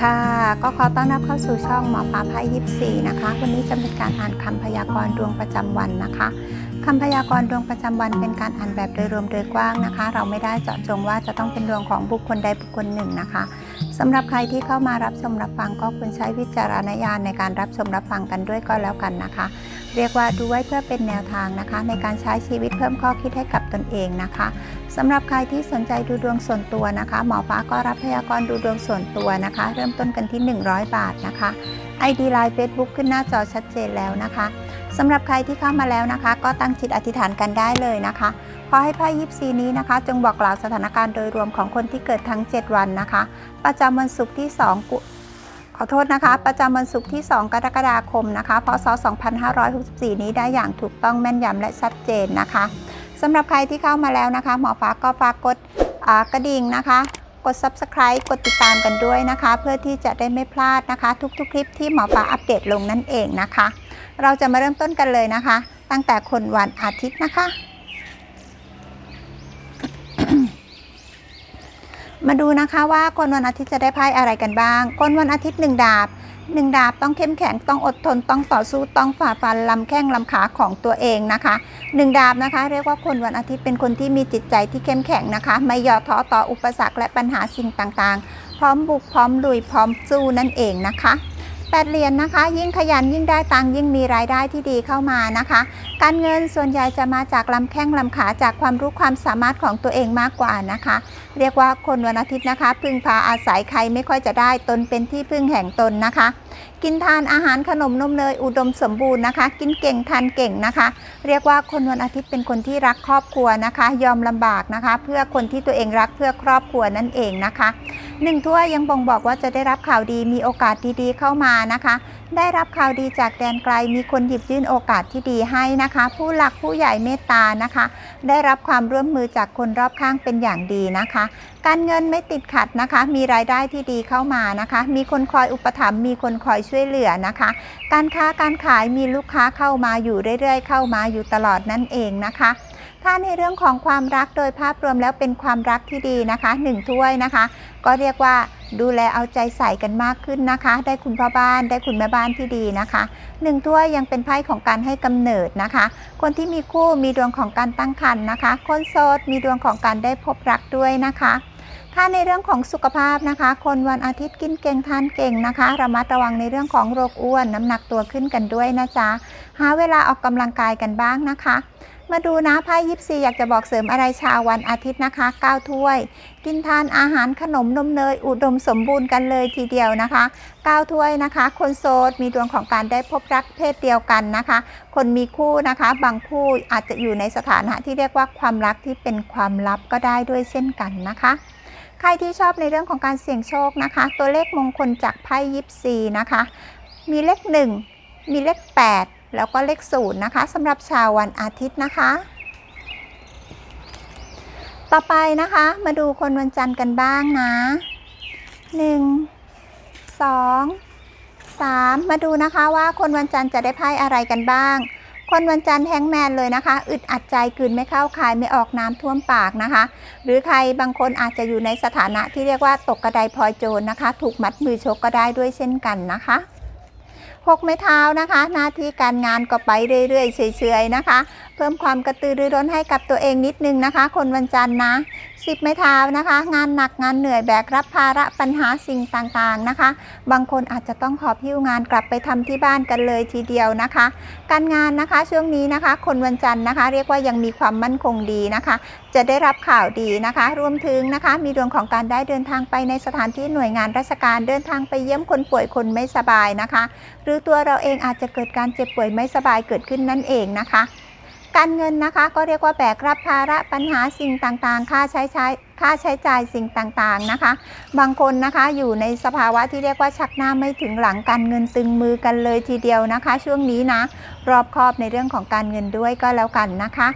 ค่ะ ก็ขอต้อนรับเข้าสู่ช่องหมอปลาไพ่ยิปซีนะคะ วันนี้จะเป็นการอ่านคำพยากรณ์ดวงประจำวันนะคะคำพยากรณ์ดวงประจำวันเป็นการอ่านแบบโดยรวมโดยกว้างนะคะ เราไม่ได้เจาะจงว่าจะต้องเป็นดวงของบุคคลใดบุคคลหนึ่งนะคะสำหรับใครที่เข้ามารับชมรับฟังก็ควรใช้วิจารณญาณในการรับชมรับฟังกันด้วยก็แล้วกันนะคะ เรียกว่าดูไว้เพื่อเป็นแนวทางนะคะ ในการใช้ชีวิตเพิ่มข้อคิดให้กับตนเองนะคะ สำหรับใครที่สนใจดูดวงส่วนตัวนะคะ หมอฟ้าก็รับพยากรณ์ดูดวงส่วนตัวนะคะ เริ่มต้นกันที่ 100 บาทนะคะ ID Line Facebook ขึ้นหน้าจอชัดเจนแล้วนะคะสำหรับใครที่เข้ามาแล้วนะคะ ก็ตั้งจิตอธิษฐานกันได้เลยนะคะขอให้ไพ่ยิปซีนี้นะคะ จงบอกกล่าวสถานการณ์โดยรวมของคนที่เกิดทั้ง 7 วันนะคะ ประจำวันศุกร์ที่ 2 กุขอโทษนะคะ ประจำวันศุกร์ที่ 2 กรกฎาคมนะคะ พศ 2564 นี้ได้อย่างถูกต้องแม่นยำและชัดเจนนะคะ สำหรับใครที่เข้ามาแล้วนะคะ หมอฟ้าก็ฝากกดกระดิ่งนะคะ กด subscribe กดติดตามกันด้วยนะคะ เพื่อที่จะได้ไม่พลาดนะคะ ทุกๆ คลิปที่หมอฟ้าอัปเดตลงนั่นเองนะคะ เราจะมาเริ่มต้นกันเลยนะคะ ตั้งแต่คนวันอาทิตย์นะคะ มาดูนะคะว่าคนวันอาทิตย์จะได้ไพ่อะไรกันบ้าง คนวันอาทิตย์หนึ่งดาบหนึ่งดาบต้องเข้มแข็งต้องอดทนต้องต่อสู้ต้องฝ่าฟันลำแข้งลำขาของตัวเองนะคะหนึ่งดาบนะคะ เรียกว่าคนวันอาทิตย์เป็นคนที่มีจิตใจที่เข้มแข็งนะคะ ไม่ย่อท้อต่ออุปสรรคและปัญหาสิ่งต่างๆ พร้อมบุกพร้อมลุยพร้อมสู้นั่นเองนะคะแปดเหรียญนนะคะ ยิ่งขยันยิ่งได้ตังยิ่งมีรายได้ที่ดีเข้ามานะคะ การเงินส่วนใหญ่จะมาจากลำแข้งลำขาจากความรู้ความสามารถของตัวเองมากกว่านะคะ เรียกว่าคนวันอาทิตย์นะคะ พึ่งพาอาศัยใครไม่ค่อยจะได้ตนเป็นที่พึ่งแห่งตนนะคะ กินทานอาหารขนมนมเนยอุดมสมบูรณ์นะคะ กินเก่งทานเก่งนะคะ เรียกว่าคนวันอาทิตย์เป็นคนที่รักครอบครัวนะคะ ยอมลำบากนะคะ เพื่อคนที่ตัวเองรักเพื่อครอบครัวนั่นเองนะคะหนึ่งถ้วยังบ่งบอกว่าจะได้รับข่าวดีมีโอกาสดีๆเข้ามานะคะ ได้รับข่าวดีจากแดนไกลมีคนหยิบยื่นโอกาสที่ดีให้นะคะ ผู้หลักผู้ใหญ่เมตตานะคะ ได้รับความร่วมมือจากคนรอบข้างเป็นอย่างดีนะคะการเงินไม่ติดขัดนะคะ มีรายได้ที่ดีเข้ามานะคะ มีคนคอยอุปถัมภ์มีคนคอยช่วยเหลือนะคะ การค้าการขายมีลูกค้าเข้ามาอยู่เรื่อยๆ เข้ามาอยู่ตลอดนั่นเองนะคะ ถ้าในเรื่องของความรักโดยภาพรวมแล้วเป็นความรักที่ดีนะคะหนึ่งถ้วยนะคะ ก็เรียกว่าดูแลเอาใจใส่กันมากขึ้นนะคะ ได้คุณพ่อบ้านได้คุณแม่บ้านที่ดีนะคะหนึ่งถ้วยยังเป็นไพ่ของการให้กำเนิดนะคะ คนที่มีคู่มีดวงของการตั้งครรภ์นะคะ คนโสดมีดวงของการได้พบรักด้วยนะคะถ้าในเรื่องของสุขภาพนะคะ คนวันอาทิตย์กินเก่งทานเก่งนะคะระมัดระวังในเรื่องของโรคอ้วน น้ำหนักตัวขึ้นกันด้วยนะจ๊ะหาเวลาออกกำลังกายกันบ้างนะคะ มาดูนะไพ่ยิปซีอยากจะบอกเสริมอะไรชาววันอาทิตย์นะคะ9ถ้วย กินทานอาหารขนมนมเนยอุดมสมบูรณ์กันเลยทีเดียวนะคะ9ถ้วยนะคะ คนโสดมีดวงของการได้พบรักเพศเดียวกันนะคะ คนมีคู่นะคะ บางคู่อาจจะอยู่ในสถานะที่เรียกว่าความรักที่เป็นความลับก็ได้ด้วยเช่นกันนะคะใครที่ชอบในเรื่องของการเสี่ยงโชคนะคะ ตัวเลขมงคลจากไพ่ยิปซีนะคะ มีเลข 1 มีเลข 8 แล้วก็เลข0นะคะสำหรับชาววันอาทิตย์นะคะ ต่อไปนะคะมาดูคนวันจันทร์กันบ้างนะ 1 2 3 มาดูนะคะว่าคนวันจันทร์จะได้ไพ่อะไรกันบ้าง คนวันจันทร์แฮงก์แมนเลยนะคะ อึดอัดใจกลืนไม่เข้าคายไม่ออกน้ำท่วมปากนะคะ หรือใครบางคนอาจจะอยู่ในสถานะที่เรียกว่าตกกระไดพลอยโจรนะคะ ถูกมัดมือชกก็ได้ด้วยเช่นกันนะคะ หกไม้เท้านะคะ หน้าที่การงานก็ไปเรื่อยๆเฉยๆนะคะ เพิ่มความกระตือรือร้นให้กับตัวเองนิดนึงนะคะ คนวันจันทร์นะ สิบไม้เท้านะคะ งานหนักงานเหนื่อยแบกรับภาระปัญหาสิ่งต่างๆนะคะ บางคนอาจจะต้องขอพิ้วงานกลับไปทำที่บ้านกันเลยทีเดียวนะคะ การงานนะคะช่วงนี้นะคะ คนวันจันทร์นะคะ เรียกว่ายังมีความมั่นคงดีนะคะ จะได้รับข่าวดีนะคะ รวมถึงนะคะ มีดวงของการได้เดินทางไปในสถานที่หน่วยงานราชการเดินทางไปเยี่ยมคนป่วยคนไม่สบายนะคะ หรือตัวเราเองอาจจะเกิดการเจ็บป่วยไม่สบายเกิดขึ้นนั่นเองนะคะ การเงินนะคะ ก็เรียกว่าแบกรับภาระปัญหาสิ่งต่างๆ ค่าใช้ใช้ ค่าใช้จ่ายสิ่งต่างๆนะคะ บางคนนะคะอยู่ในสภาวะที่เรียกว่าชักหน้าไม่ถึงหลังการเงินตึงมือกันเลยทีเดียวนะคะ ช่วงนี้นะรอบคอบในเรื่องของการเงินด้วยก็แล้วกันนะคะ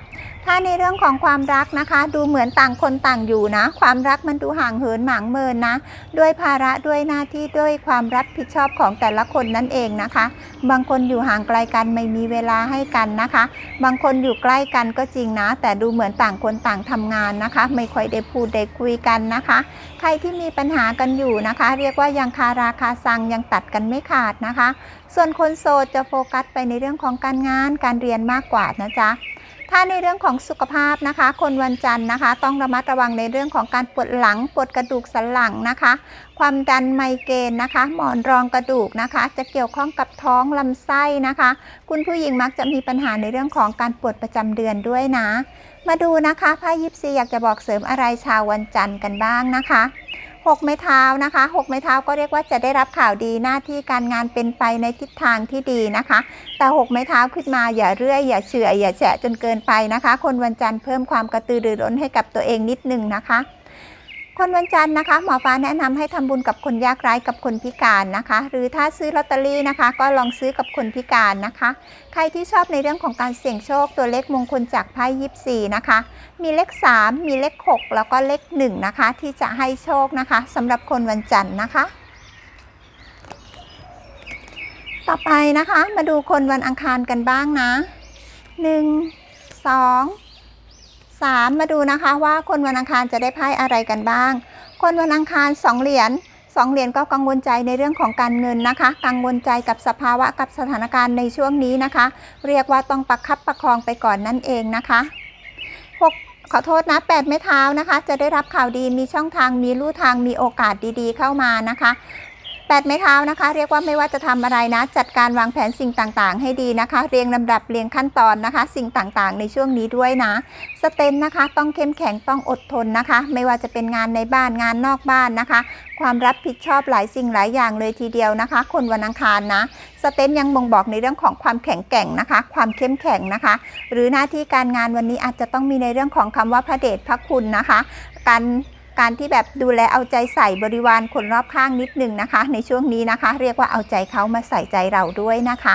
ถ้าในเรื่องของความรักนะคะ ดูเหมือนต่างคนต่างอยู่นะ ความรักมันดูห่างเหินหมางเมินนะ ด้วยภาระด้วยหน้าที่ด้วยความรับผิดชอบของแต่ละคนนั่นเองนะคะ บางคนอยู่ห่างไกลกันไม่มีเวลาให้กันนะคะ บางคนอยู่ใกล้กันก็จริงนะ แต่ดูเหมือนต่างคนต่างทำงานนะคะ ไม่ค่อยได้พูดได้คุยกันนะคะ ใครที่มีปัญหากันอยู่นะคะ เรียกว่ายังคาราคาซังยังตัดกันไม่ขาดนะคะ ส่วนคนโสดจะโฟกัสไปในเรื่องของการงานการเรียนมากกว่านะจ๊ะ ถ้าในเรื่องของสุขภาพนะคะ คนวันจันทร์นะคะ ต้องระมัดระวังในเรื่องของการปวดหลังปวดกระดูกสันหลังนะคะ ความดันไมเกรนนะคะ หมอนรองกระดูกนะคะ จะเกี่ยวข้องกับท้องลำไส้นะคะ คุณผู้หญิงมักจะมีปัญหาในเรื่องของการปวดประจำเดือนด้วยนะ มาดูนะคะไพ่ยิปซีอยากจะบอกเสริมอะไรชาววันจันทร์กันบ้างนะคะ หกไม้เท้านะคะหกไม้เท้าก็เรียกว่าจะได้รับข่าวดีหน้าที่การงานเป็นไปในทิศทางที่ดีนะคะ แต่หกไม้เท้าขึ้นมาอย่าเรื่อย อย่าเฉื่อยอย่าแฉะจนเกินไปนะคะ คนวันจันทร์เพิ่มความกระตือรือร้นให้กับตัวเองนิดนึงนะคะ คนวันจันทร์นะคะหมอฟ้าแนะนำให้ทำบุญกับคนยากไร้กับคนพิการนะคะ หรือถ้าซื้อลอตเตอรี่นะคะ ก็ลองซื้อกับคนพิการนะคะ ใครที่ชอบในเรื่องของการเสี่ยงโชคตัวเลขมงคลจากไพ่ยิปซีนะคะ มีเลข 3 มีเลข 6 แล้วก็เลข1นะคะที่จะให้โชคนะคะสำหรับคนวันจันทร์นะคะ ต่อไปนะคะมาดูคนวันอังคารกันบ้างนะ 1 2 3 มาดูนะคะว่าคนวันอังคารจะได้ไพ่อะไรกันบ้าง คนวันอังคาร 2 เหรียญ2เหรียญก็กังวลใจในเรื่องของการเงินนะคะ กังวลใจกับสภาวะกับสถานการณ์ในช่วงนี้นะคะ เรียกว่าต้องประคับประคองไปก่อนนั่นเองนะคะ6ขอโทษนะ8ไม้เท้านะคะ จะได้รับข่าวดีมีช่องทางมีลู่ทางมีโอกาสดีๆเข้ามานะคะ 8ไม้เท้านะคะ เรียกว่าไม่ว่าจะทำอะไรนะ จัดการวางแผนสิ่งต่างๆ ให้ดีนะคะ เรียงลำดับเรียงขั้นตอนนะคะ สิ่งต่างๆ ในช่วงนี้ด้วยนะสเต็มนะคะ ต้องเข้มแข็งต้องอดทนนะคะ ไม่ว่าจะเป็นงานในบ้านงานนอกบ้านนะคะ ความรับผิดชอบหลายสิ่งหลายอย่างเลยทีเดียวนะคะ คนวันอังคารนะสเต็มยังบ่งบอกในเรื่องของความแข็งแกร่งนะคะ ความเข้มแข็งนะคะ หรือหน้าที่การงานวันนี้อาจจะต้องมีในเรื่องของคำว่าพระเดชพระคุณนะคะ การ การที่แบบดูแลเอาใจใส่บริวารคนรอบข้างนิดนึงนะคะ ในช่วงนี้นะคะ เรียกว่าเอาใจเขามาใส่ใจเราด้วยนะคะ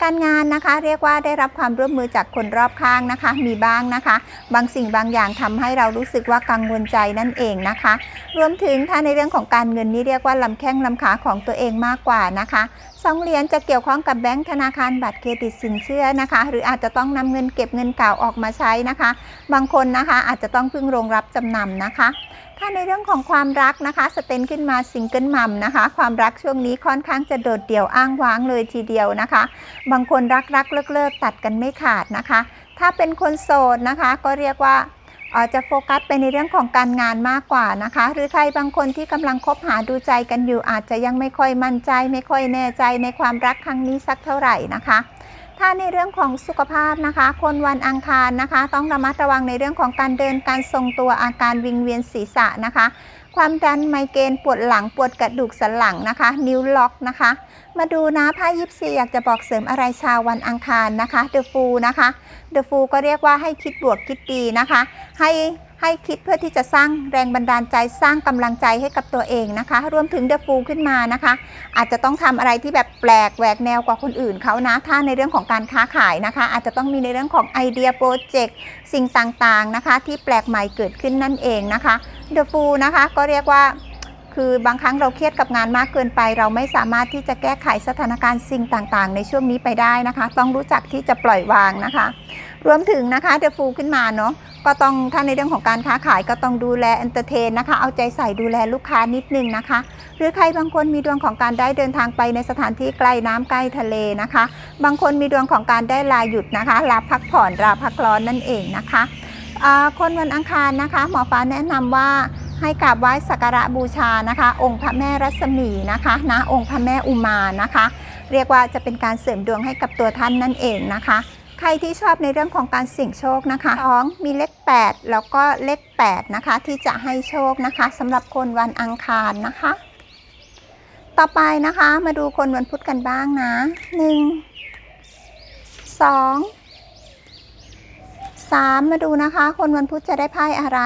การงานนะคะเรียกว่าได้รับความร่วมมือจากคนรอบข้างนะคะ มีบ้างนะคะ บางสิ่งบางอย่างทำให้เรารู้สึกว่ากังวลใจนั่นเองนะคะ รวมถึงถ้าในเรื่องของการเงินนี่เรียกว่าลำแข้งลำขาของตัวเองมากกว่านะคะสองเหรียญจะเกี่ยวข้องกับแบงก์ธนาคารบัตรเครดิตสินเชื่อนะคะ หรืออาจจะต้องนำเงินเก็บเงินเก่าออกมาใช้นะคะ บางคนนะคะอาจจะต้องพึ่งโรงรับจำนำนะคะถ้าในเรื่องของความรักนะคะ สเตนขึ้นมาซิงเกิลมัมนะคะ ความรักช่วงนี้ค่อนข้างจะโดดเดี่ยวอ้างว้างเลยทีเดียวนะคะบางคนรักรักเลิกเลิกตัดกันไม่ขาดนะคะ ถ้าเป็นคนโสดนะคะ ก็เรียกว่าอาจจะโฟกัสไปในเรื่องของการงานมากกว่านะคะ หรือใครบางคนที่กำลังคบหาดูใจกันอยู่ อาจจะยังไม่ค่อยมั่นใจ ไม่ค่อยแน่ใจในความรักครั้งนี้สักเท่าไหร่นะคะ ถ้าในเรื่องของสุขภาพนะคะ คนวันอังคารนะคะ ต้องระมัดระวังในเรื่องของการเดินการทรงตัวอาการวิงเวียนศีรษะนะคะ ความดันไมเกรนปวดหลังปวดกระดูกสันหลังนะคะ นิ้วล็อกนะคะ มาดูนะไพ่ยิปซีอยากจะบอกเสริมอะไรชาววันอังคารนะคะเดอะฟูนะคะเดอะฟูก็เรียกว่าให้คิดบวกคิดดีนะคะ ให้ให้คิดเพื่อที่จะสร้างแรงบันดาลใจสร้างกำลังใจให้กับตัวเองนะคะ รวมถึงเดอะฟูขึ้นมานะคะ อาจจะต้องทำอะไรที่แบบแปลกแหวกแนวกว่าคนอื่นเขานะ ถ้าในเรื่องของการค้าขายนะคะ อาจจะต้องมีในเรื่องของไอเดียโปรเจกต์สิ่งต่างๆนะคะ ที่แปลกใหม่เกิดขึ้นนั่นเองนะคะเดอะฟูนะคะก็เรียกว่าคือบางครั้งเราเครียดกับงานมากเกินไป เราไม่สามารถที่จะแก้ไขสถานการณ์สิ่งต่างๆ ในช่วงนี้ไปได้นะคะ ต้องรู้จักที่จะปล่อยวางนะคะ รวมถึงนะคะเดฟูขึ้นมาเนาะก็ต้องถ้าในเรื่องของการค้าขายก็ต้องดูแลเอนเตอร์เทนนะคะ เอาใจใส่ดูแลลูกค้านิดนึงนะคะ หรือใครบางคนมีดวงของการได้เดินทางไปในสถานที่ใกล้น้ำใกล้ทะเลนะคะ บางคนมีดวงของการได้ลาหยุดนะคะลาพักผ่อนลาพักร้อนนั่นเองนะคะ คนวันอังคารนะคะ หมอฟ้าแนะนำว่าให้กราบไหว้สักการะบูชานะคะ องค์พระแม่รัศมีนะคะนะองค์พระแม่อุมานะคะ เรียกว่าจะเป็นการเสริมดวงให้กับตัวท่านนั่นเองนะคะ ใครที่ชอบในเรื่องของการเสี่ยงโชคนะคะท้องมีเลข 8 แล้วก็เลข 8 นะคะ ที่จะให้โชคนะคะสำหรับคนวันอังคารนะคะ ต่อไปนะคะมาดูคนวันพุธกันบ้างนะ 1 2 3 มาดูนะคะ คนวันพุธจะได้ไพ่อะไร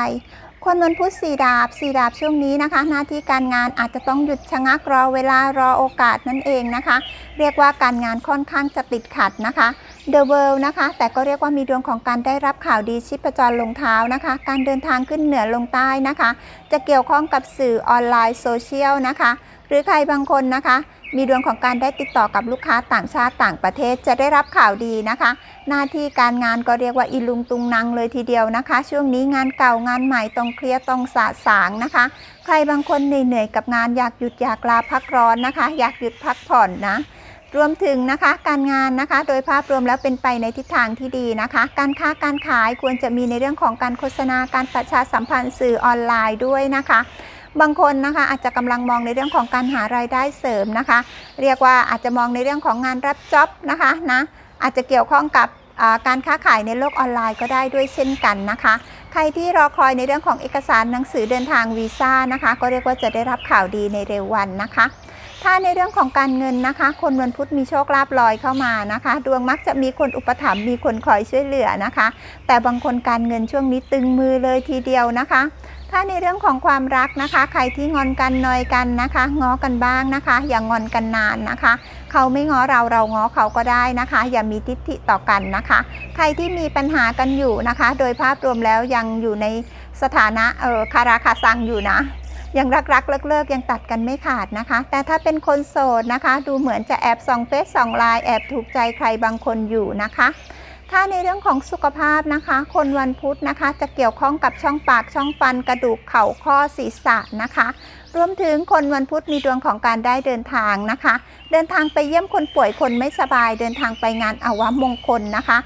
คนวันพุธสี่ดาบสี่ดาบช่วงนี้นะคะ หน้าที่การงานอาจจะต้องหยุดชะงักรอเวลารอโอกาสนั่นเองนะคะ เรียกว่าการงานค่อนข้างจะติดขัดนะคะ The World นะคะ แต่ก็เรียกว่ามีดวงของการได้รับข่าวดีชิปจรลงเท้านะคะ การเดินทางขึ้นเหนือลงใต้นะคะ จะเกี่ยวข้องกับสื่อออนไลน์โซเชียลนะคะ หรือใครบางคนนะคะ มีดวงของการได้ติดต่อกับลูกค้าต่างชาติต่างประเทศจะได้รับข่าวดีนะคะ หน้าที่การงานก็เรียกว่าอีลุงตุงนังเลยทีเดียวนะคะ ช่วงนี้งานเก่างานใหม่ต้องเคลียร์ต้องสะสางนะคะ ใครบางคนเหนื่อยๆกับงานอยากหยุดอยากลาพักร้อนนะคะ อยากหยุดพักผ่อนนะรวมถึงนะคะการงานนะคะ โดยภาพรวมแล้วเป็นไปในทิศทางที่ดีนะคะ การค้าการขายควรจะมีในเรื่องของการโฆษณาการประชาสัมพันธ์สื่อออนไลน์ด้วยนะคะ บางคนนะคะอาจจะกำลังมองในเรื่องของการหารายได้เสริมนะคะ เรียกว่าอาจจะมองในเรื่องของงานรับจ็อบนะคะนะอาจจะเกี่ยวข้องกับการค้าขายในโลกออนไลน์ก็ได้ด้วยเช่นกันนะคะ ใครที่รอคอยในเรื่องของเอกสารหนังสือเดินทางวีซ่านะคะ ก็เรียกว่าจะได้รับข่าวดีในเร็ววันนะคะ ถ้าในเรื่องของการเงินนะคะ คนวันพุธมีโชคลาภลอยเข้ามานะคะ ดวงมักจะมีคนอุปถัมภ์มีคนคอยช่วยเหลือนะคะ แต่บางคนการเงินช่วงนี้ตึงมือเลยทีเดียวนะคะ ถ้าในเรื่องของความรักนะคะ ใครที่งอนกันนอยกันนะคะ ง้อกันบ้างนะคะ อย่างอนกันนานนะคะ เขาไม่ง้อเราเราง้อเขาก็ได้นะคะ อย่ามีทิฏฐิต่อกันนะคะ ใครที่มีปัญหากันอยู่นะคะ โดยภาพรวมแล้วยังอยู่ในสถานะเออคาราคาซังอยู่นะยังรักรักเลิกเลิกๆยังตัดกันไม่ขาดนะคะ แต่ถ้าเป็นคนโสดนะคะ ดูเหมือนจะแอบส่องเฟซส่องไลน์แอบถูกใจใครบางคนอยู่นะคะ ถ้าในเรื่องของสุขภาพนะคะ คนวันพุธนะคะ จะเกี่ยวข้องกับช่องปากช่องฟันกระดูกเข่าข้อศีรษะนะคะ รวมถึงคนวันพุธมีดวงของการได้เดินทางนะคะ เดินทางไปเยี่ยมคนป่วยคนไม่สบาย เดินทางไปงานอาวมงคลนะคะ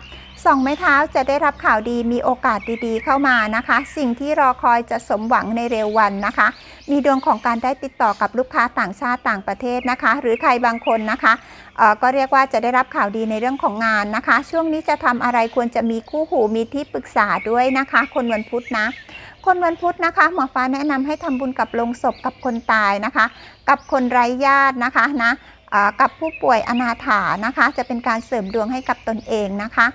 สองไม้เท้าจะได้รับข่าวดีมีโอกาสดีๆ เข้ามานะคะ สิ่งที่รอคอยจะสมหวังในเร็ววันนะคะ มีดวงของการได้ติดต่อกับลูกค้าต่างชาติต่างประเทศนะคะ หรือใครบางคนนะคะเอ่อก็เรียกว่าจะได้รับข่าวดีในเรื่องของงานนะคะ ช่วงนี้จะทำอะไรควรจะมีคู่หูมีที่ปรึกษาด้วยนะคะ คนวันพุธนะ คนวันพุธนะคะหมอฟ้าแนะนำให้ทำบุญกับโลงศพกับคนตายนะคะ กับคนไร้ญาตินะคะนะกับผู้ป่วยอนาถานะคะ จะเป็นการเสริมดวงให้กับตนเองนะคะ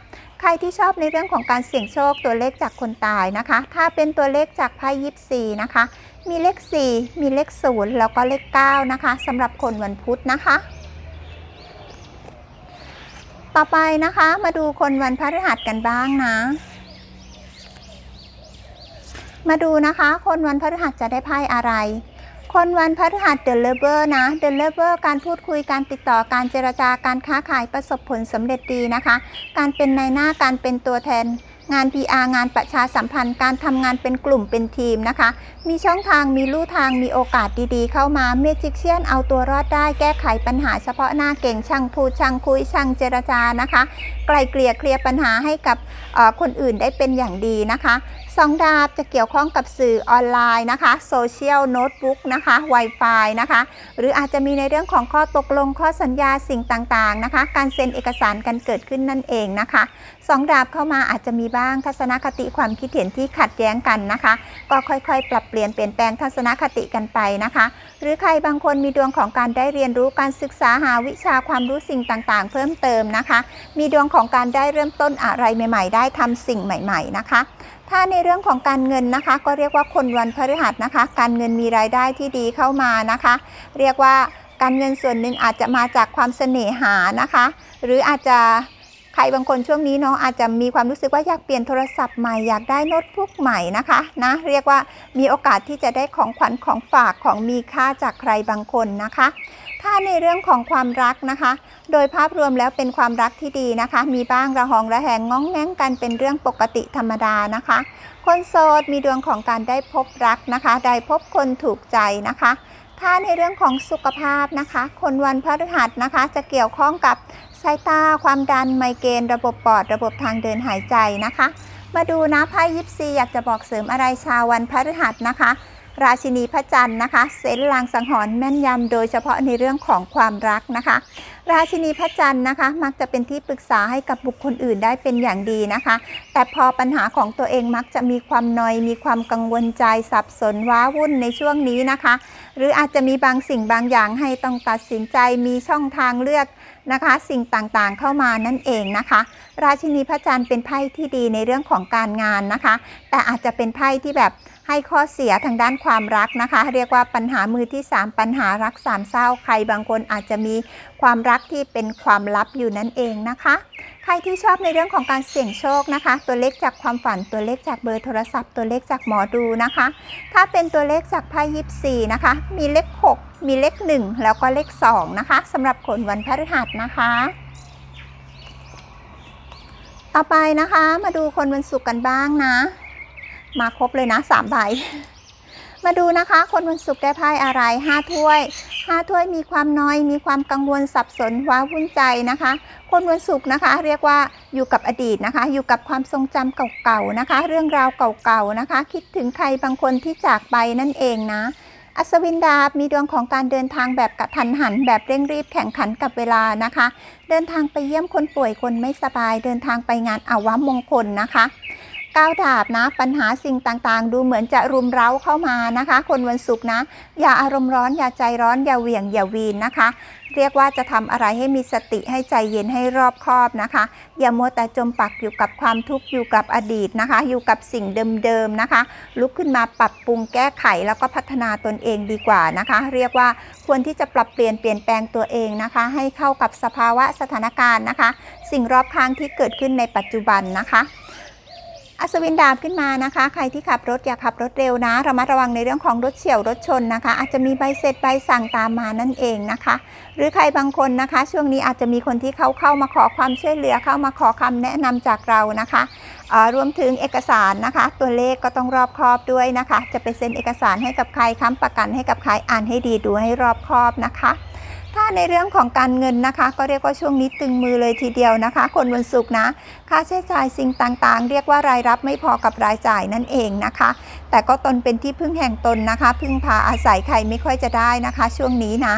รที่ชอบในเรื่องของการเสี่ยงโชคตัวเลขจากคนตายนะคะ ถ้าเป็นตัวเลขจากไพ่ยิปซีนะคะ มีเลข 4 มีเลข 0 แล้วก็เลข 9 นะคะสำหรับคนวันพุธนะคะ ต่อไปนะคะมาดูคนวันพฤหัสกันบ้างนะ มาดูนะคะ คนวันพฤหัสจะได้ไพ่อะไร คนวันพฤหัสเดลเลเวอร์นะเดลเลเวอร์การพูดคุยการติดต่อการเจรจาการค้าขายประสบผลสำเร็จดีนะคะ การเป็นนายหน้าการเป็นตัวแทนงาน PR งานประชาสัมพันธ์ การทำงานเป็นกลุ่มเป็นทีมนะคะ มีช่องทาง มีลู่ทาง มีโอกาสดีๆ เข้ามาเมจิกเชียนเอาตัวรอดได้ แก้ไขปัญหาเฉพาะหน้าเก่ง ช่างพูด ช่างคุย ช่างเจรจานะคะ ไกลเกลี่ยเคลียร์ปัญหาให้กับคนอื่นได้เป็นอย่างดีนะคะ สองดาบจะเกี่ยวข้องกับสื่อออนไลน์นะคะโซเชียลโน้ตบุ๊กนะคะ Wi-Fi นะคะ หรืออาจจะมีในเรื่องของข้อตกลงข้อสัญญาสิ่งต่างๆนะคะ การเซ็นเอกสารกันเกิดขึ้นนั่นเองนะคะสองดาบเข้ามาอาจจะมีบ้างทัศนคติความคิดเห็นที่ขัดแย้งกันนะคะ ก็ค่อยๆ ปรับเปลี่ยนเปลี่ยนแปลงทัศนคติกันไปนะคะ หรือใครบางคนมีดวงของการได้เรียนรู้การศึกษาหาวิชาความรู้สิ่งต่างๆ เพิ่มเติมนะคะ มีดวงของการได้เริ่มต้นอะไรใหม่ ๆ ได้ทำสิ่งใหม่ ๆนะคะ ถ้าในเรื่องของการเงินนะคะ ก็เรียกว่าคนวันพฤหัสนะคะ การเงินมีรายได้ที่ดีเข้ามานะคะ เรียกว่าการเงินส่วนหนึ่งอาจจะมาจากความเสน่หานะคะ หรืออาจจะ ใครบางคนช่วงนี้เนาะอาจจะมีความรู้สึกว่าอยากเปลี่ยนโทรศัพท์ใหม่อยากได้โน้ตบุ๊กใหม่นะคะนะเรียกว่ามีโอกาสที่จะได้ของขวัญของฝากของมีค่าจากใครบางคนนะคะ ถ้าในเรื่องของความรักนะคะ โดยภาพรวมแล้วเป็นความรักที่ดีนะคะ มีบ้างระหองระแหงง้องแง้งกันเป็นเรื่องปกติธรรมดานะคะ คนโสดมีดวงของการได้พบรักนะคะ ได้พบคนถูกใจนะคะถ้าในเรื่องของสุขภาพนะคะ คนวันพฤหัสนะคะ จะเกี่ยวข้องกับ สายตา ความดัน ไมเกรน ระบบปอด ระบบทางเดินหายใจนะคะ มาดูนะไพ่ยิปซีอยากจะบอกเสริมอะไรชาววันพฤหัสนะคะ ราชินีพระจันทร์นะคะ เซนลางสังหรณ์แม่นยำโดยเฉพาะในเรื่องของความรักนะคะ ราชินีพระจันทร์นะคะ มักจะเป็นที่ปรึกษาให้กับบุคคลอื่นได้เป็นอย่างดีนะคะ แต่พอปัญหาของตัวเองมักจะมีความนอย มีความกังวลใจสับสนว้าวุ่นในช่วงนี้นะคะ หรืออาจจะมีบางสิ่งบางอย่างให้ต้องตัดสินใจมีช่องทางเลือก นะคะ สิ่งต่างๆเข้ามานั่นเองนะคะ ราชินีพระจันทร์เป็นไพ่ที่ดีในเรื่องของการงานนะคะ แต่อาจจะเป็นไพ่ที่แบบให้ข้อเสียทางด้านความรักนะคะ เรียกว่าปัญหามือที่ 3 ปัญหารักสามเศร้าใครบางคนอาจจะมีความรักที่เป็นความลับอยู่นั่นเองนะคะ ใครที่ชอบในเรื่องของการเสี่ยงโชคนะคะ ตัวเลขจากความฝันตัวเลขจากเบอร์โทรศัพท์ ตัวเลขจากหมอดูนะคะ ถ้าเป็นตัวเลขจากไพ่ยิปซีนะคะ มีเลข 6 มีเลข 1 แล้วก็เลข 2 นะคะสำหรับคนวันพฤหัสนะคะ ต่อไปนะคะ มาดูคนวันศุกร์กันบ้างนะ มาครบเลยนะ3ใบมาดูนะคะ คนวันศุกร์ได้ไพ่อะไร5ถ้วย5ถ้วยมีความน้อยมีความกังวลสับสนว้าวุ่นใจนะคะ คนวันศุกร์นะคะ เรียกว่าอยู่กับอดีตนะคะ อยู่กับความทรงจำเก่าๆนะคะ เรื่องราวเก่าๆนะคะ คิดถึงใครบางคนที่จากไปนั่นเองนะ อัศวินดาบมีดวงของการเดินทางแบบกระทันหัน แบบเร่งรีบแข่งขันกับเวลานะคะ เดินทางไปเยี่ยมคนป่วยคนไม่สบาย เดินทางไปงานอาวมงคลนะคะ ก้าวดาบนะ ปัญหาสิ่งต่างๆ ดูเหมือนจะรุมเร้าเข้ามานะคะ คนวันศุกร์นะ อย่าอารมณ์ร้อนอย่าใจร้อนอย่าเหวี่ยงอย่าวีนนะคะ เรียกว่าจะทำอะไรให้มีสติให้ใจเย็นให้รอบคอบนะคะ อย่ามัวแต่จมปักอยู่กับความทุกข์อยู่กับอดีตนะคะ อยู่กับสิ่งเดิมๆนะคะ ลุกขึ้นมาปรับปรุงแก้ไขแล้วก็พัฒนาตนเองดีกว่านะคะ เรียกว่าควรที่จะปรับเปลี่ยนเปลี่ยนแปลงตัวเองนะคะ ให้เข้ากับสภาวะสถานการณ์นะคะ สิ่งรอบข้างที่เกิดขึ้นในปัจจุบันนะคะ อัศวินดาบขึ้นมานะคะ ใครที่ขับรถอย่าขับรถเร็วนะระมัดระวังในเรื่องของรถเฉี่ยวรถชนนะคะ อาจจะมีใบเสร็จใบสั่งตามมานั่นเองนะคะ หรือใครบางคนนะคะ ช่วงนี้อาจจะมีคนที่เขาเข้ามาขอความช่วยเหลือเข้ามาขอคำแนะนำจากเรานะคะรวมถึงเอกสารนะคะ ตัวเลขก็ต้องรอบคอบด้วยนะคะ จะไปเซ็นเอกสารให้กับใครค้ำประกันให้กับใครอ่านให้ดีดูให้รอบคอบนะคะ ถ้าในเรื่องของการเงินนะคะ ก็เรียกว่าช่วงนี้ตึงมือเลยทีเดียวนะคะ คนวันศุกร์นะ ค่าใช้จ่ายสิ่งต่างๆ เรียกว่ารายรับไม่พอกับรายจ่ายนั่นเองนะคะ แต่ก็ตนเป็นที่พึ่งแห่งตนนะคะ พึ่งพาอาศัยใครไม่ค่อยจะได้นะคะ ช่วงนี้นะ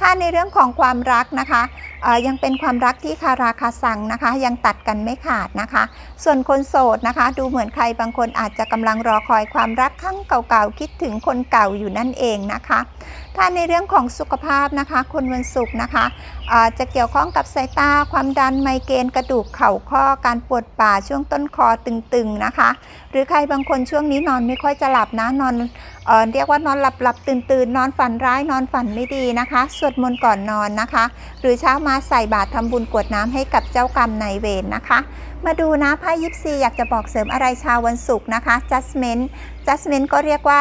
ถ้าในเรื่องของความรักนะคะยังเป็นความรักที่คาราคาซังนะคะ ยังตัดกันไม่ขาดนะคะ ส่วนคนโสดนะคะ ดูเหมือนใครบางคนอาจจะกำลังรอคอยความรักครั้งเก่าๆคิดถึงคนเก่าอยู่นั่นเองนะคะ ถ้าในเรื่องของสุขภาพนะคะ คนวันศุกร์นะคะจะเกี่ยวข้องกับสายตา ความดันไมเกรนกระดูกเข่าข้อการปวดบ่าช่วงต้นคอตึงๆนะคะ หรือใครบางคนช่วงนี้นอนไม่ค่อยจะหลับนะนอนเอเรียกว่านอนหลับหลับตื่นตื่นนอนฝันร้ายนอนฝันไม่ดีนะคะ สวดมนต์ก่อนนอนนะคะ หรือเช้ามาใส่บาตรทำบุญกวดน้ำให้กับเจ้ากรรมนายเวรนนะคะ มาดูนะไพ่ยิปซีอยากจะบอกเสริมอะไรชาววันศุกร์นะคะ judgment judgment ก็เรียกว่า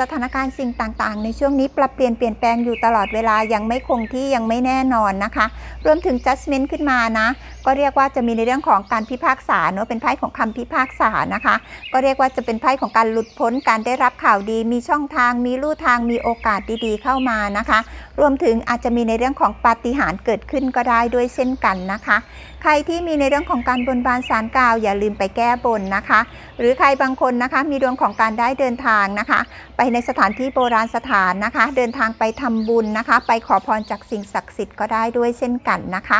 สถานการณ์สิ่งต่างๆ ในช่วงนี้ปรับเปลี่ยนเปลี่ยนแปลงอยู่ตลอดเวลายังไม่คงที่ยังไม่แน่นอนนะคะ รวมถึง judgment ขึ้นมานะ ก็เรียกว่าจะมีในเรื่องของการพิพากษาเนอะเป็นไพ่ของคำพิพากษานะคะ ก็เรียกว่าจะเป็นไพ่ของการหลุดพ้นการได้รับข่าวดี มีช่องทางมีลู่ทางมีโอกาสดีๆ เข้ามานะคะ รวมถึงอาจจะมีในเรื่องของปาฏิหาริย์เกิดขึ้นก็ได้ด้วยเช่นกันนะคะ ใครที่มีในเรื่องของการบนบานสารกล่าว อย่าลืมไปแก้บนนะคะ หรือใครบางคนนะคะ มีดวงของการได้เดินทางนะคะ ไปในสถานที่โบราณสถานนะคะ เดินทางไปทำบุญนะคะ ไปขอพรจากสิ่งศักดิ์สิทธิ์ก็ได้ด้วยเช่นกันนะคะ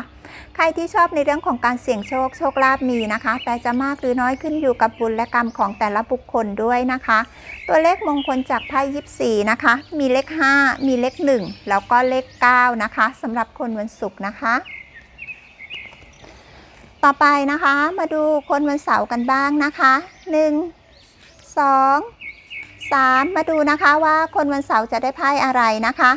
ใครที่ชอบในเรื่องของการเสี่ยงโชคโชคลาภมีนะคะ แต่จะมากหรือน้อยขึ้นอยู่กับบุญและกรรมของแต่ละบุคคลด้วยนะคะ ตัวเลขมงคลจากไพ่ยิปซีนะคะ มีเลข 5 มีเลข 1 แล้วก็เลข 9 นะคะสำหรับคนวันศุกร์นะคะ ต่อไปนะคะมาดูคนวันเสาร์กันบ้างนะคะ1 2 3มาดูนะคะว่าคนวันเสาร์จะได้ไพ่อะไรนะคะ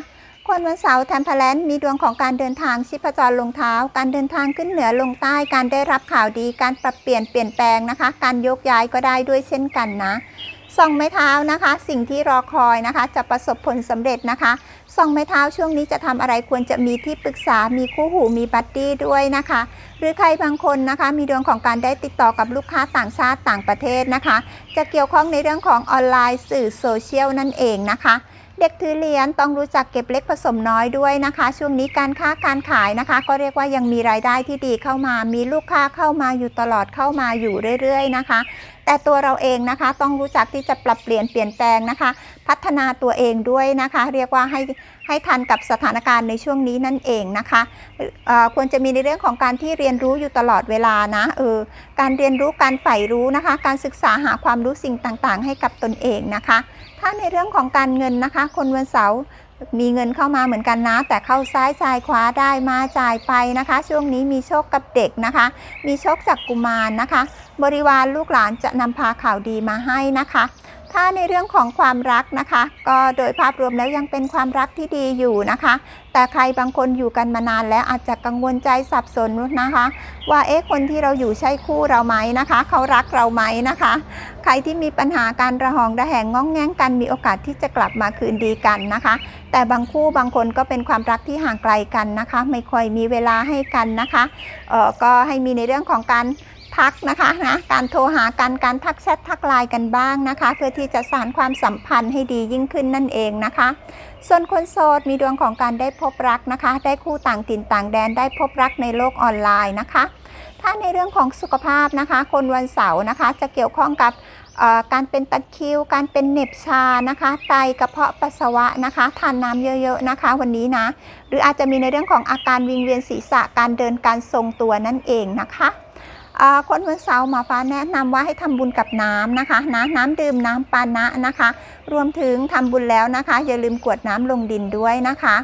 คนวันเสาร์แทมเพลนมีดวงของการเดินทางชิพจรลงเท้า การเดินทางขึ้นเหนือลงใต้การได้รับข่าวดีการปรับเปลี่ยนเปลี่ยนแปลงนะคะ การยกย้ายก็ได้ด้วยเช่นกันนะ ส่องไม้เท้านะคะ สิ่งที่รอคอยนะคะ จะประสบผลสำเร็จนะคะส่องไม้เท้าช่วงนี้จะทำอะไรควรจะมีที่ปรึกษา มีคู่หู มีบัดดี้ด้วยนะคะ หรือใครบางคนนะคะ มีดวงของการได้ติดต่อกับลูกค้าต่างชาติต่างประเทศนะคะ จะเกี่ยวข้องในเรื่องของออนไลน์สื่อโซเชียลนั่นเองนะคะ ด็กถือเหรียญต้องรู้จักเก็บเล็กผสมน้อยด้วยนะคะ ช่วงนี้การค้าการขายนะคะ ก็เรียกว่ายังมีรายได้ที่ดีเข้ามา มีลูกค้าเข้ามาอยู่ตลอดเข้ามาอยู่เรื่อย ๆ นะคะ แต่ตัวเราเองนะคะ ต้องรู้จักที่จะปรับเปลี่ยนเปลี่ยนแปลงนะคะ พัฒนาตัวเองด้วยนะคะ เรียกว่าให้ให้ทันกับสถานการณ์ในช่วงนี้นั่นเองนะคะควรจะมีในเรื่องของการที่เรียนรู้อยู่ตลอดเวลานะเออการเรียนรู้การใฝ่รู้นะคะ การศึกษาหาความรู้สิ่งต่างๆ ให้กับตนเองนะคะ ถ้าในเรื่องของการเงินนะคะ คนวันเสาร์มีเงินเข้ามาเหมือนกันนะ แต่เข้าซ้ายจ่ายขวาได้มาจ่ายไปนะคะ ช่วงนี้มีโชคกับเด็กนะคะ มีโชคจากกุมารนะคะ บริวารลูกหลานจะนำพาข่าวดีมาให้นะคะ ถ้าในเรื่องของความรักนะคะ ก็โดยภาพรวมแล้วยังเป็นความรักที่ดีอยู่นะคะ แต่ใครบางคนอยู่กันมานานแล้วอาจจะกังวลใจสับสนนะคะ ว่าเอ๊ะคนที่เราอยู่ใช่คู่เราไหมนะคะ เขารักเราไหมนะคะ ใครที่มีปัญหาการระหองระแหงง้องแง้งกันมีโอกาสที่จะกลับมาคืนดีกันนะคะ แต่บางคู่บางคนก็เป็นความรักที่ห่างไกลกันนะคะ ไม่ค่อยมีเวลาให้กันนะคะเออก็ให้มีในเรื่องของการ ทักนะคะนะการโทรหากันการทักแชททักไลน์กันบ้างนะคะ เพื่อที่จะสานความสัมพันธ์ให้ดียิ่งขึ้นนั่นเองนะคะ ส่วนคนโสดมีดวงของการได้พบรักนะคะ ได้คู่ต่างถิ่นต่างแดนได้พบรักในโลกออนไลน์นะคะ ถ้าในเรื่องของสุขภาพนะคะ คนวันเสาร์นะคะ จะเกี่ยวข้องกับการเป็นตะคิว การเป็นเน็บชานะคะ ไตกระเพาะปัสสาวะนะคะ ทานน้ำเยอะๆนะคะ วันนี้นะ หรืออาจจะมีในเรื่องของอาการวิงเวียนศีรษะ การเดินการทรงตัวนั่นเองนะคะ คนวันเสาร์หมอฟ้าแนะนำว่าให้ทำบุญกับน้ำนะคะนะน้ำดื่มน้ำปานะนะคะ รวมถึงทำบุญแล้วนะคะ อย่าลืมกวดน้ำลงดินด้วยนะคะ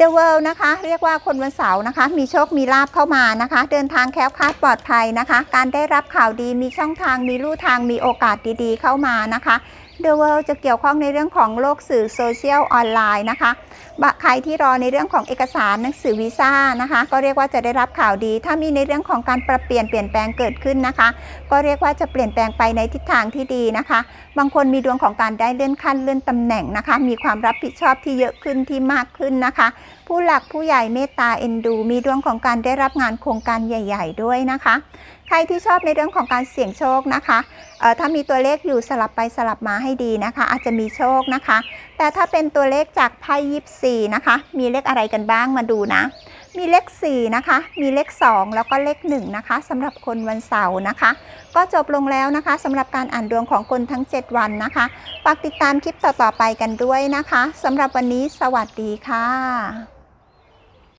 The World นะคะ เรียกว่าคนวันเสาร์นะคะ มีโชคมีลาบเข้ามานะคะ เดินทางแคล้วคลาดปลอดภัยนะคะ การได้รับข่าวดีมีช่องทางมีลู่ทางมีโอกาสดีๆ เข้ามานะคะ The World จะเกี่ยวข้องในเรื่องของโลกสื่อโซเชียลออนไลน์นะคะ ใครที่รอในเรื่องของเอกสารหนังสือวีซ่านะคะ ก็เรียกว่าจะได้รับข่าวดี ถ้ามีในเรื่องของการปรับเปลี่ยนเปลี่ยนแปลงเกิดขึ้นนะคะ ก็เรียกว่าจะเปลี่ยนแปลงไปในทิศทางที่ดีนะคะ บางคนมีดวงของการได้เลื่อนขั้นเลื่อนตำแหน่งนะคะ มีความรับผิดชอบที่เยอะขึ้นที่มากขึ้นนะคะ ผู้หลักผู้ใหญ่เมตตาเอ็นดู มีดวงของการได้รับงานโครงการใหญ่ ๆ ด้วยนะคะ ใครที่ชอบในเรื่องของการเสี่ยงโชคนะคะเอ่อถ้ามีตัวเลขอยู่สลับไปสลับมาให้ดีนะคะ อาจจะมีโชคนะคะ แต่ถ้าเป็นตัวเลขจากไพ่ยิปซีนะคะ มีเลขอะไรกันบ้างมาดูนะ มีเลข 4 นะคะ มีเลข 2 แล้วก็เลข 1 นะคะสำหรับคนวันเสาร์นะคะ ก็จบลงแล้วนะคะสำหรับการอ่านดวงของคนทั้ง 7 วันนะคะฝากติดตามคลิปต่อๆไปกันด้วยนะคะสำหรับวันนี้สวัสดีค่ะ